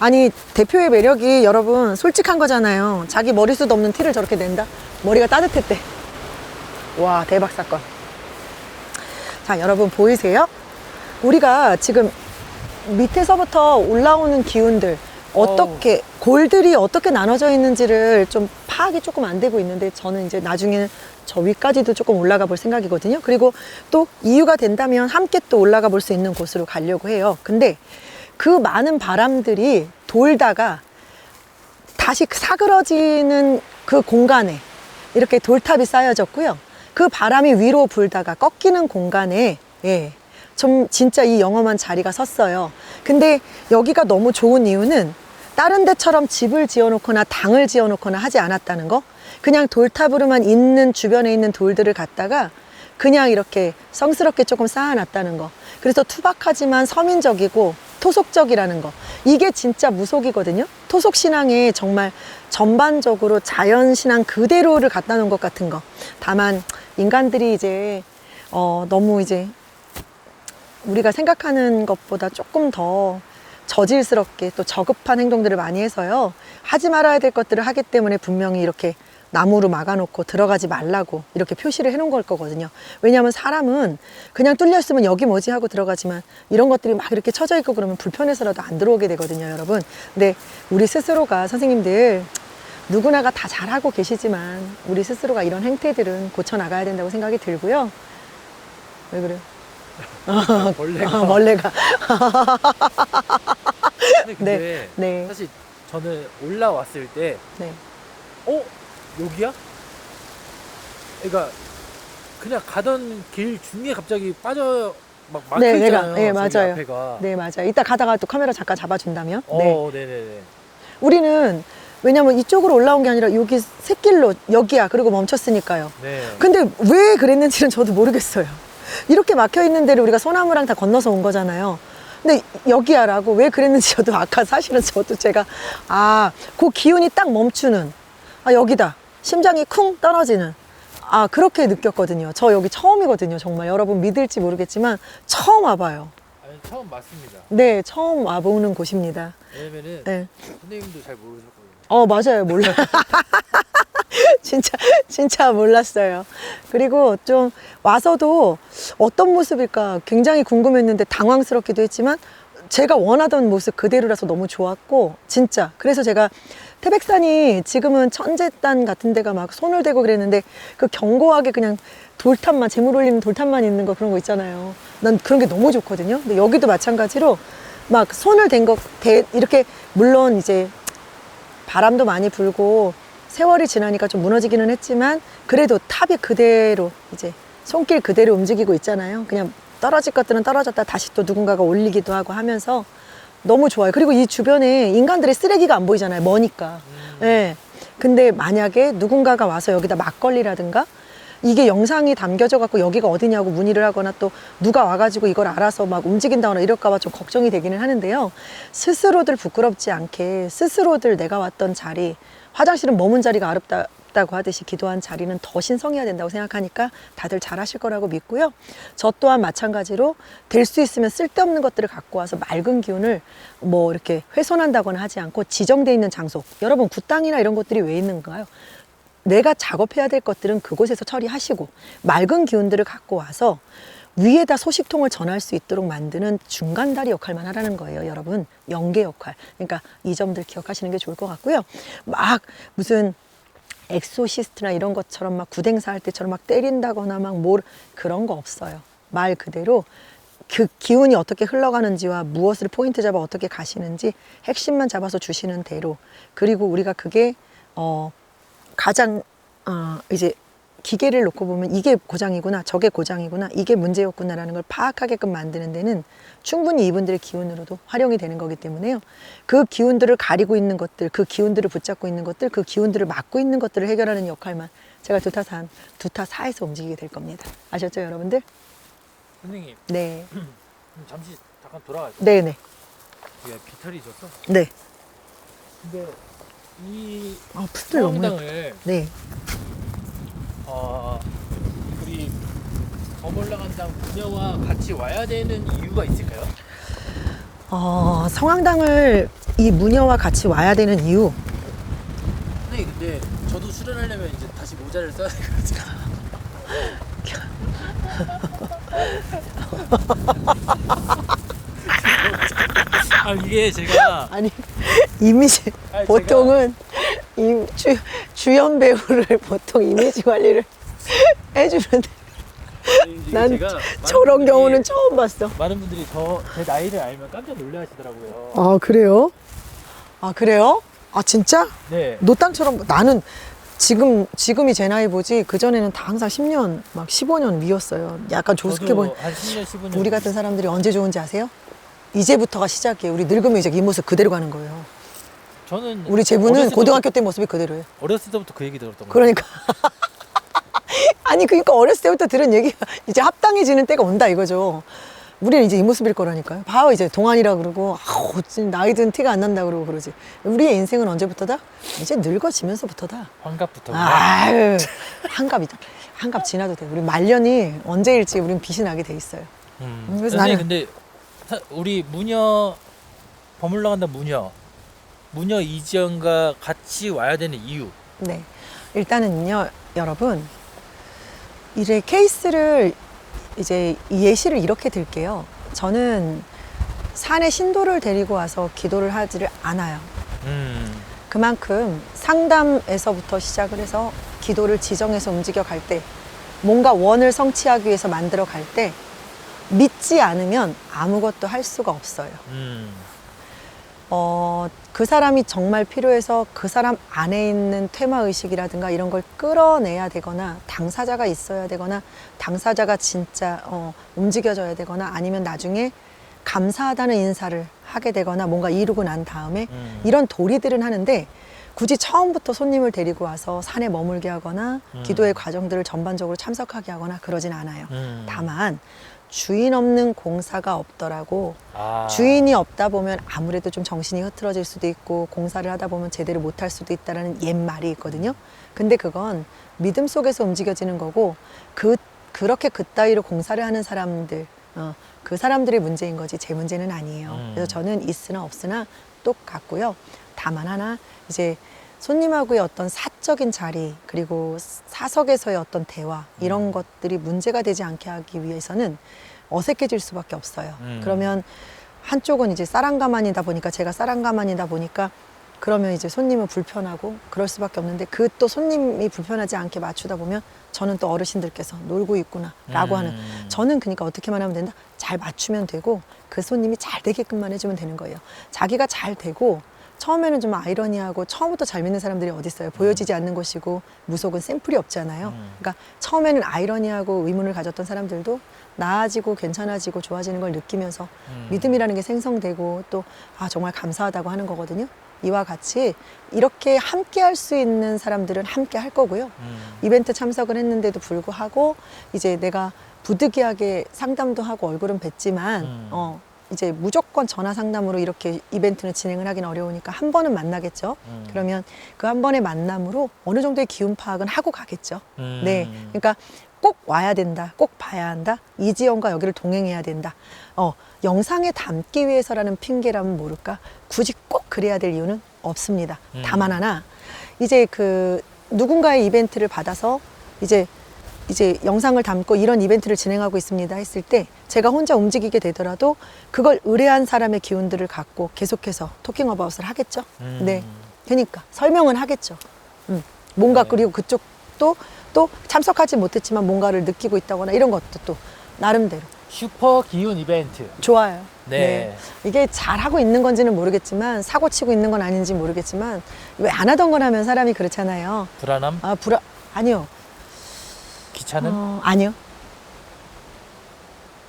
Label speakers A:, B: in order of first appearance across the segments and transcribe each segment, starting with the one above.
A: 아니 대표의 매력이 여러분 솔직한 거잖아요. 자기 머리숱 없는 티를 저렇게 낸다. 머리가 따뜻했대. 와 대박 사건. 자 여러분 보이세요? 우리가 지금 밑에서부터 올라오는 기운들 어떻게 골들이 어떻게 나눠져 있는지를 좀 파악이 조금 안 되고 있는데 저는 이제 나중에는 저 위까지도 조금 올라가 볼 생각이거든요. 그리고 또 이유가 된다면 함께 또 올라가 볼 수 있는 곳으로 가려고 해요. 근데 그 많은 바람들이 돌다가 다시 사그러지는 그 공간에 이렇게 돌탑이 쌓여졌고요. 그 바람이 위로 불다가 꺾이는 공간에 예, 좀 진짜 이 영험한 자리가 섰어요. 근데 여기가 너무 좋은 이유는 다른 데처럼 집을 지어놓거나 당을 지어놓거나 하지 않았다는 거. 그냥 돌탑으로만 있는 주변에 있는 돌들을 갖다가 그냥 이렇게 성스럽게 조금 쌓아놨다는 거. 그래서 투박하지만 서민적이고 토속적이라는 거. 이게 진짜 무속이거든요. 토속 신앙에 정말 전반적으로 자연 신앙 그대로를 갖다 놓은 것 같은 거. 다만 인간들이 이제 어 너무 이제 우리가 생각하는 것보다 조금 더 저질스럽게 또 저급한 행동들을 많이 해서요. 하지 말아야 될 것들을 하기 때문에 분명히 이렇게 나무로 막아놓고 들어가지 말라고 이렇게 표시를 해놓은 걸 거거든요. 왜냐하면 사람은 그냥 뚫려 있으면 여기 뭐지 하고 들어가지만 이런 것들이 막 이렇게 쳐져 있고 그러면 불편해서라도 안 들어오게 되거든요, 여러분. 근데 우리 스스로가 선생님들 누구나가 다 잘하고 계시지만 우리 스스로가 이런 행태들은 고쳐 나가야 된다고 생각이 들고요. 왜 그래요?
B: 벌레가.
A: 아, 멀레가.
B: 근데 그게
A: 네.
B: 사실 저는 올라왔을 때,
A: 네.
B: 어 여기야? 그러니까 그냥 가던 길 중에 갑자기 빠져 막 막혀
A: 네,
B: 있잖아요.
A: 네,
B: 저기
A: 맞아요.
B: 앞에가.
A: 네, 맞아요. 이따 가다가 또 카메라 잠깐 잡아준다면. 네.
B: 어, 네, 네, 네.
A: 우리는 왜냐면 이쪽으로 올라온 게 아니라 여기 샛길로 여기야. 그리고 멈췄으니까요.
B: 네.
A: 근데 왜 그랬는지는 저도 모르겠어요. 이렇게 막혀 있는 데를 우리가 소나무랑 다 건너서 온 거잖아요. 근데 여기야라고 왜 그랬는지 저도 아까 사실은 저도 제가 아, 그 기운이 딱 멈추는 아, 여기다. 심장이 쿵 떨어지는 아, 그렇게 느꼈거든요. 저 여기 처음이거든요. 정말 여러분 믿을지 모르겠지만 처음 와봐요.
B: 아니, 처음 맞습니다.
A: 네, 처음 와보는 곳입니다.
B: 왜냐면은
A: 네.
B: 선생님도 잘 모르셨거든요.
A: 어, 맞아요. 몰라. 진짜, 진짜 몰랐어요. 그리고 좀 와서도 어떤 모습일까 굉장히 궁금했는데 당황스럽기도 했지만 제가 원하던 모습 그대로라서 너무 좋았고, 진짜. 그래서 제가 태백산이 지금은 천재단 같은 데가 막 손을 대고 그랬는데 그 견고하게 그냥 돌탑만, 재물 올리는 돌탑만 있는 거 그런 거 있잖아요. 난 그런 게 너무 좋거든요. 근데 여기도 마찬가지로 막 손을 댄 거, 대, 이렇게 물론 이제 바람도 많이 불고 세월이 지나니까 좀 무너지기는 했지만 그래도 탑이 그대로 이제 손길 그대로 움직이고 있잖아요. 그냥 떨어질 것들은 떨어졌다 다시 또 누군가가 올리기도 하고 하면서 너무 좋아요. 그리고 이 주변에 인간들의 쓰레기가 안 보이잖아요. 머니까. 예. 근데 만약에 누군가가 와서 여기다 막걸리라든가 이게 영상이 담겨져 갖고 여기가 어디냐고 문의를 하거나 또 누가 와가지고 이걸 알아서 막 움직인다거나 이럴까봐 좀 걱정이 되기는 하는데요. 스스로들 부끄럽지 않게 스스로들 내가 왔던 자리, 화장실은 머문 자리가 아름 답다고 하듯이 기도한 자리는 더 신성해야 된다고 생각하니까 다들 잘하실 거라고 믿고요. 저 또한 마찬가지로 될 수 있으면 쓸데없는 것들을 갖고 와서 맑은 기운을 뭐 이렇게 훼손한다거나 하지 않고 지정돼 있는 장소. 여러분 굿땅이나 이런 것들이 왜 있는가요? 내가 작업해야 될 것들은 그곳에서 처리하시고 맑은 기운들을 갖고 와서 위에다 소식통을 전할 수 있도록 만드는 중간다리 역할만 하라는 거예요, 여러분. 연계 역할. 그러니까 이 점들 기억하시는 게 좋을 것 같고요. 막 무슨 엑소시스트나 이런 것처럼 막 구댕사 할 때처럼 막 때린다거나 막 뭘 그런 거 없어요. 말 그대로 그 기운이 어떻게 흘러가는지와 무엇을 포인트 잡아 어떻게 가시는지 핵심만 잡아서 주시는 대로 그리고 우리가 그게 어 가장 어 이제 기계를 놓고 보면 이게 고장이구나 저게 고장이구나 이게 문제였구나라는 걸 파악하게끔 만드는 데는 충분히 이분들의 기운으로도 활용이 되는 거기 때문에요. 그 기운들을 가리고 있는 것들 그 기운들을 붙잡고 있는 것들 그 기운들을 막고 있는 것들을 해결하는 역할만 제가 두타산 두타사에서 움직이게 될 겁니다. 아셨죠 여러분들?
B: 선생님,
A: 네.
B: 그럼 잠시 잠깐 돌아갈게요.
A: 네네.
B: 이게 비탈이 졌어.
A: 네.
B: 근데 이
A: 아, 푸들 너무 네
B: 어, 우리 범올라간당 부녀와 같이 와야 되는 이유가 있을까요?
A: 어, 성황당을 이 무녀와 같이 와야 되는 이유.
B: 네, 근데 저도 수련하려면 이제 다시 모자를 써야 되거든요. 아 이게 제가
A: 아니, 이미지.
B: 아니,
A: 보통은 이 주, 주연 배우를 보통 이미지 관리를 해주는데 난
B: 제가 많은
A: 저런
B: 분들이-
A: 경우는 처음 봤어.
B: 많은 분들이 저 제 나이를 알면 깜짝 놀라시더라고요.
A: 아, 그래요? 아, 그래요? 아, 진짜?
B: 네.
A: 노땅처럼 나는 지금 지금이 제 나이 보지 그 전에는 다 항상 10년 막 15년 위였어요. 약간 조숙해 보니
B: 한 10년 15년
A: 우리 같은 사람들이 언제 좋은지 아세요? 이제부터가 시작이에요. 우리 늙으면 이제 이 모습 그대로 가는 거예요.
B: 저는
A: 우리
B: 어렸을
A: 고등학교 때 모습이 그대로예요.
B: 때부터, 어렸을 때부터 그 얘기 들었던 거예요.
A: 그러니까 아니 그러니까 어렸을 때부터 들은 얘기가 이제 합당해지는 때가 온다 이거죠. 우리는 이제 이 모습일 거라니까요. 봐 이제 동안이라 그러고 아우 지금 나이 든 티가 안 난다 그러고 그러지. 우리의 인생은 언제부터다? 이제 늙어지면서부터다.
B: 환갑부터.
A: 아유 한갑이다. 한갑 지나도 돼. 우리 말년이 언제일지 우린 빛이 나게 돼 있어요.
B: 음.
A: 그래서
B: 선생님
A: 나는-
B: 근데 사- 우리 무녀 버물러 간다 무녀 무녀 이지연과 같이 와야 되는 이유.
A: 네. 일단은요, 여러분. 이제 케이스를 이제 이 예시를 이렇게 들게요. 저는 산에 신도를 데리고 와서 기도를 하지를 않아요.
B: 음.
A: 그만큼 상담에서부터 시작을 해서 기도를 지정해서 움직여 갈 때, 뭔가 원을 성취하기 위해서 만들어 갈 때, 믿지 않으면 아무것도 할 수가 없어요.
B: 음.
A: 어, 그 사람이 정말 필요해서 그 사람 안에 있는 테마 의식이라든가 이런 걸 끌어내야 되거나 당사자가 있어야 되거나 당사자가 진짜 어, 움직여져야 되거나 아니면 나중에 감사하다는 인사를 하게 되거나 뭔가 이루고 난 다음에
B: 음.
A: 이런 도리들은 하는데 굳이 처음부터 손님을 데리고 와서 산에 머물게 하거나
B: 음.
A: 기도의 과정들을 전반적으로 참석하게 하거나 그러진 않아요.
B: 음.
A: 다만 주인 없는 공사가 없더라고
B: 아.
A: 주인이 없다 보면 아무래도 좀 정신이 흐트러질 수도 있고 공사를 하다 보면 제대로 못할 수도 있다라는 옛말이 있거든요. 근데 그건 믿음 속에서 움직여지는 거고 그 그렇게 그따위로 공사를 하는 사람들 어, 그 사람들의 문제인 거지 제 문제는 아니에요.
B: 음.
A: 그래서 저는 있으나 없으나 똑같고요. 다만 하나 이제 손님하고의 어떤 사적인 자리 그리고 사석에서의 어떤 대화 이런
B: 음.
A: 것들이 문제가 되지 않게 하기 위해서는 어색해질 수밖에 없어요.
B: 음.
A: 그러면 한쪽은 이제 쌀랑가만이다 보니까 제가 쌀랑가만이다 보니까 그러면 이제 손님은 불편하고 그럴 수밖에 없는데 그 또 손님이 불편하지 않게 맞추다 보면 저는 또 어르신들께서 놀고 있구나라고 하는
B: 음.
A: 저는 그러니까 어떻게만 하면 된다 잘 맞추면 되고 그 손님이 잘 되게끔만 해주면 되는 거예요 자기가 잘 되고 처음에는 좀 아이러니하고 처음부터 잘 믿는 사람들이 어디 있어요 보여지지 않는 것이고 무속은 샘플이 없잖아요
B: 음.
A: 그러니까 처음에는 아이러니하고 의문을 가졌던 사람들도 나아지고 괜찮아지고 좋아지는 걸 느끼면서
B: 음.
A: 믿음이라는 게 생성되고 또 아 정말 감사하다고 하는 거거든요. 이와 같이 이렇게 함께 할 수 있는 사람들은 함께 할 거고요.
B: 음.
A: 이벤트 참석을 했는데도 불구하고 이제 내가 부득이하게 상담도 하고 얼굴은 뵀지만
B: 음.
A: 어 이제 무조건 전화 상담으로 이렇게 이벤트는 진행을 하긴 어려우니까 한 번은 만나겠죠.
B: 음.
A: 그러면 그 한 번의 만남으로 어느 정도의 기운 파악은 하고 가겠죠.
B: 음.
A: 네. 그러니까 꼭 와야 된다. 꼭 봐야 한다. 이지연과 여기를 동행해야 된다. 어, 영상에 담기 위해서라는 핑계라면 모를까? 굳이 꼭 그래야 될 이유는 없습니다.
B: 음.
A: 다만 하나, 이제 그 누군가의 이벤트를 받아서 이제 이제 영상을 담고 이런 이벤트를 진행하고 있습니다 했을 때 제가 혼자 움직이게 되더라도 그걸 의뢰한 사람의 기운들을 갖고 계속해서 토킹 어바웃을 하겠죠.
B: 음.
A: 네. 그러니까 설명은 하겠죠. 음. 뭔가
B: 네.
A: 그리고 그쪽도 또 참석하지 못했지만 뭔가를 느끼고 있다거나 이런 것도 또 나름대로
B: 슈퍼 기운 이벤트.
A: 좋아요.
B: 네.
A: 이게 잘 하고 있는 건지는 모르겠지만 사고 치고 있는 건 아닌지 모르겠지만 왜 안 하던 걸 하면 사람이 그렇잖아요.
B: 불안함,
A: 아 불안 아니요.
B: 귀찮음.
A: 어, 아니요.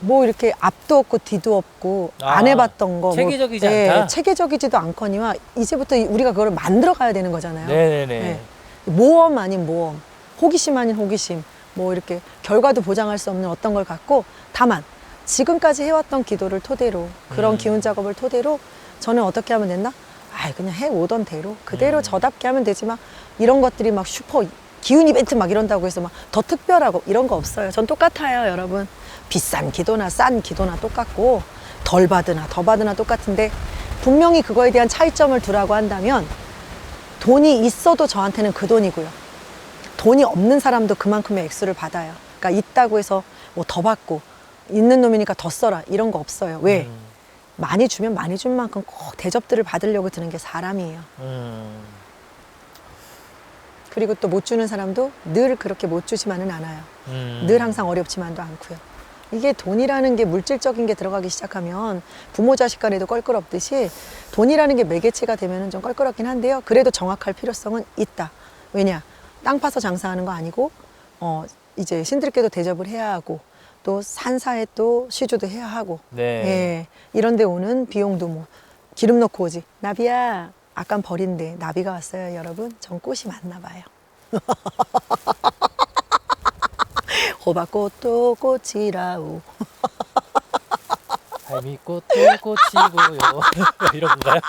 A: 뭐 이렇게 앞도 없고 뒤도 없고
B: 아,
A: 안 해봤던 거
B: 체계적이지
A: 뭐, 예,
B: 않다?
A: 체계적이지도 않거니와 이제부터 우리가 그걸 만들어 가야 되는 거잖아요.
B: 네네네.
A: 네. 모험 아닌 모험, 호기심 아닌 호기심, 뭐 이렇게 결과도 보장할 수 없는 어떤 걸 갖고 다만 지금까지 해왔던 기도를 토대로 그런
B: 음.
A: 기운 작업을 토대로 저는 어떻게 하면 된다? 아 그냥 해 오던 대로 그대로
B: 음.
A: 저답게 하면 되지만 이런 것들이 막 슈퍼 기운 이벤트 막 이런다고 해서 막 더 특별하고 이런 거 없어요. 전 똑같아요, 여러분. 비싼 기도나 싼 기도나 똑같고 더덜 받으나 더 받으나 똑같은데 분명히 그거에 대한 차이점을 두라고 한다면 돈이 있어도 저한테는 그 돈이고요. 돈이 없는 사람도 그만큼의 액수를 받아요. 그러니까 있다고 해서 뭐 더 받고 있는 놈이니까 더 써라 이런 거 없어요. 왜?
B: 음,
A: 많이 주면 많이 준 만큼 꼭 대접들을 받으려고 드는 게 사람이에요.
B: 음.
A: 그리고 또 못 주는 사람도 늘 그렇게 못 주지만은 않아요.
B: 음.
A: 늘 항상 어렵지만도 않고요. 이게 돈이라는 게 물질적인 게 들어가기 시작하면 부모 자식 간에도 껄끄럽듯이 돈이라는 게 매개체가 되면 좀 껄끄럽긴 한데요. 그래도 정확할 필요성은 있다. 왜냐? 땅 파서 장사하는 거 아니고, 어, 이제 신들께도 대접을 해야 하고, 또 산사에 또 시주도 해야 하고,
B: 네.
A: 예. 이런 데 오는 비용도 뭐, 기름 넣고 오지. 나비야, 아깐 버린데 나비가 왔어요, 여러분. 전 꽃이 맞나 봐요. 호박꽃도 꽃이라우.
B: 달미꽃도 꽃이고요. 이런 건가요?